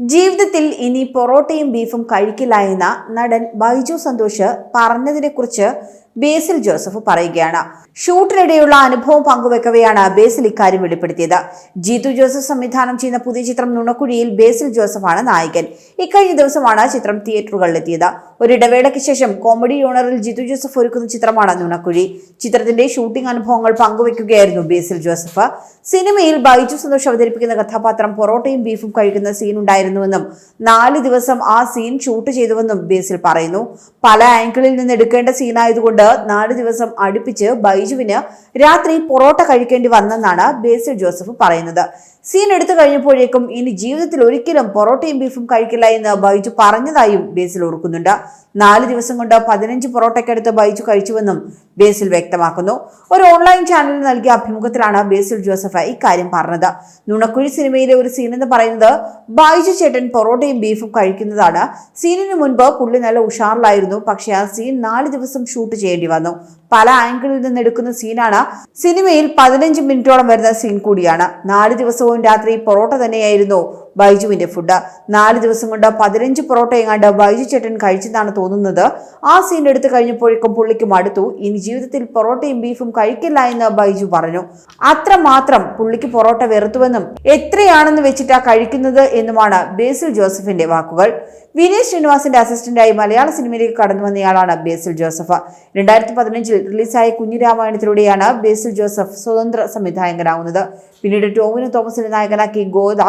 ജീവിതത്തിൽ ഇനി പൊറോട്ടയും ബീഫും കഴിക്കില്ല എന്ന നടൻ ബൈജു സന്തോഷ് പറഞ്ഞതിനെക്കുറിച്ച് ബേസിൽ ജോസഫ് പറയുകയാണ്. ഷൂട്ടിനിടെയുള്ള അനുഭവം പങ്കുവെക്കവെയാണ് ബേസിൽ ഇക്കാര്യം വെളിപ്പെടുത്തിയത്. ജീതു ജോസഫ് സംവിധാനം ചെയ്യുന്ന പുതിയ ചിത്രം നുണക്കുഴിയിൽ ബേസിൽ ജോസഫാണ് നായകൻ. ഇക്കഴിഞ്ഞ ദിവസമാണ് ചിത്രം തിയേറ്ററുകളിലെത്തിയത്. ഒരിടവേളയ്ക്ക് ശേഷം കോമഡി യൂണറിൽ ജിതു ജോസഫ് ഒരുക്കുന്ന ചിത്രമാണ് നുണക്കുഴി. ചിത്രത്തിന്റെ ഷൂട്ടിംഗ് അനുഭവങ്ങൾ പങ്കുവെക്കുകയായിരുന്നു ബേസിൽ ജോസഫ്. സിനിമയിൽ ബൈജു സന്തോഷ് അവതരിപ്പിക്കുന്ന കഥാപാത്രം പൊറോട്ടയും ബീഫും കഴിക്കുന്ന സീൻ ഉണ്ടായിരുന്നുവെന്നും നാല് ദിവസം ആ സീൻ ഷൂട്ട് ചെയ്തുവെന്നും ബേസിൽ പറയുന്നു. പല ആംഗിളിൽ നിന്ന് എടുക്കേണ്ട സീനായതുകൊണ്ട് നാല് ദിവസം അടുപ്പിച്ച് ബൈജുവിന് രാത്രി പൊറോട്ട കഴിക്കേണ്ടി വന്നെന്നാണ് ബേസിൽ ജോസഫ് പറയുന്നത്. സീൻ എടുത്തു കഴിഞ്ഞപ്പോഴേക്കും ഇനി ജീവിതത്തിൽ ഒരിക്കലും പൊറോട്ടയും ബീഫും കഴിക്കില്ല എന്ന് ബൈജു പറഞ്ഞതായും ബേസിൽ ഓർക്കുന്നുണ്ട്. നാല് ദിവസം കൊണ്ട് പതിനഞ്ച് പൊറോട്ടയ്ക്കടുത്ത് ബൈജു കഴിച്ചുവെന്നും ബേസിൽ വ്യക്തമാക്കുന്നു. ഒരു ഓൺലൈൻ ചാനലിൽ നൽകിയ അഭിമുഖത്തിലാണ് ബേസിൽ ജോസഫ് ഇക്കാര്യം പറഞ്ഞത്. നുണക്കുഴി സിനിമയിലെ ഒരു സീൻ എന്ന് പറയുന്നത് ബൈജു ചേട്ടൻ പൊറോട്ടയും ബീഫും കഴിക്കുന്നതാണ്. സീനിന് മുൻപ് പുള്ളി നല്ല ഉഷാറിലായിരുന്നു. പക്ഷേ ആ സീൻ നാല് ദിവസം ഷൂട്ട് ചെയ്യേണ്ടി വന്നു. പല ആംഗിളിൽ നിന്ന് എടുക്കുന്ന സീനാണ് സിനിമയിൽ പതിനഞ്ച് മിനിറ്റോളം വരുന്ന സീൻ കൂടിയാണ്. നാല് ദിവസവും രാത്രി പൊറോട്ട തന്നെയായിരുന്നു. ബൈജുവിന്റെ ഫുഡ്. നാല് ദിവസം കൊണ്ട് പതിനഞ്ച് പൊറോട്ട എങ്ങാണ്ട് ബൈജു ചേട്ടൻ കഴിച്ചെന്നാണ് തോന്നുന്നത്. ആ സീൻ എടുത്തു കഴിഞ്ഞപ്പോഴേക്കും പുള്ളിക്ക് മടുത്തു ഇനി ജീവിതത്തിൽ പൊറോട്ടയും ബീഫും കഴിക്കില്ല എന്ന് ബൈജു പറഞ്ഞു. അത്ര മാത്രം പുള്ളിക്ക് പൊറോട്ട വെറുത്തുവെന്നും എത്രയാണെന്ന് വെച്ചിട്ടാ കഴിക്കുന്നത് എന്നുമാണ് ബേസിൽ ജോസഫിന്റെ വാക്കുകൾ. വിനീത് ശ്രീനിവാസിന്റെ അസിസ്റ്റന്റായി മലയാള സിനിമയിലേക്ക് കടന്നു വന്നയാളാണ് ബേസിൽ ജോസഫ്. രണ്ടായിരത്തി പതിനഞ്ചിൽ റിലീസായ കുഞ്ഞിരാമായണത്തിലൂടെയാണ് ബേസിൽ ജോസഫ് സ്വതന്ത്ര സംവിധായകനാവുന്നത്. പിന്നീട് ടോമിനു തോമസിന്റെ നായകനാക്കി ഗോദ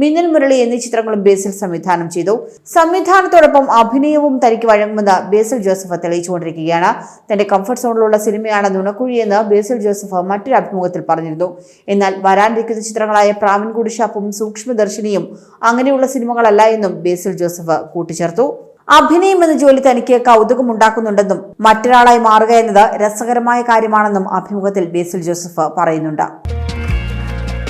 മിന്നൽ മുരളി എന്നീ ചിത്രങ്ങളും ബേസിൽ സംവിധാനം ചെയ്തു. സംവിധാനത്തോടൊപ്പം അഭിനയവും തനിക്ക് വഴങ്ങുമെന്ന് ബേസിൽ ജോസഫ് തെളിയിച്ചുകൊണ്ടിരിക്കുകയാണ്. തന്റെ കംഫർട്ട് സോണിലുള്ള സിനിമയാണ് നുണക്കുഴി എന്ന് ബേസിൽ ജോസഫ് മറ്റൊരു അഭിമുഖത്തിൽ പറഞ്ഞിരുന്നു. എന്നാൽ വരാനിരിക്കുന്ന ചിത്രങ്ങളായ പ്രാവൻകൂടി ഷാപ്പും സൂക്ഷ്മദർശിനിയും അങ്ങനെയുള്ള സിനിമകളല്ല എന്നും ബേസിൽ ജോസഫ് കൂട്ടിച്ചേർത്തു. അഭിനയം എന്ന ജോലി തനിക്ക് കൗതുകമുണ്ടാക്കുന്നുണ്ടെന്നും മറ്റൊരാളായി മാറുക എന്നത് രസകരമായ കാര്യമാണെന്നും അഭിമുഖത്തിൽ ബേസിൽ ജോസഫ് പറയുന്നുണ്ട്.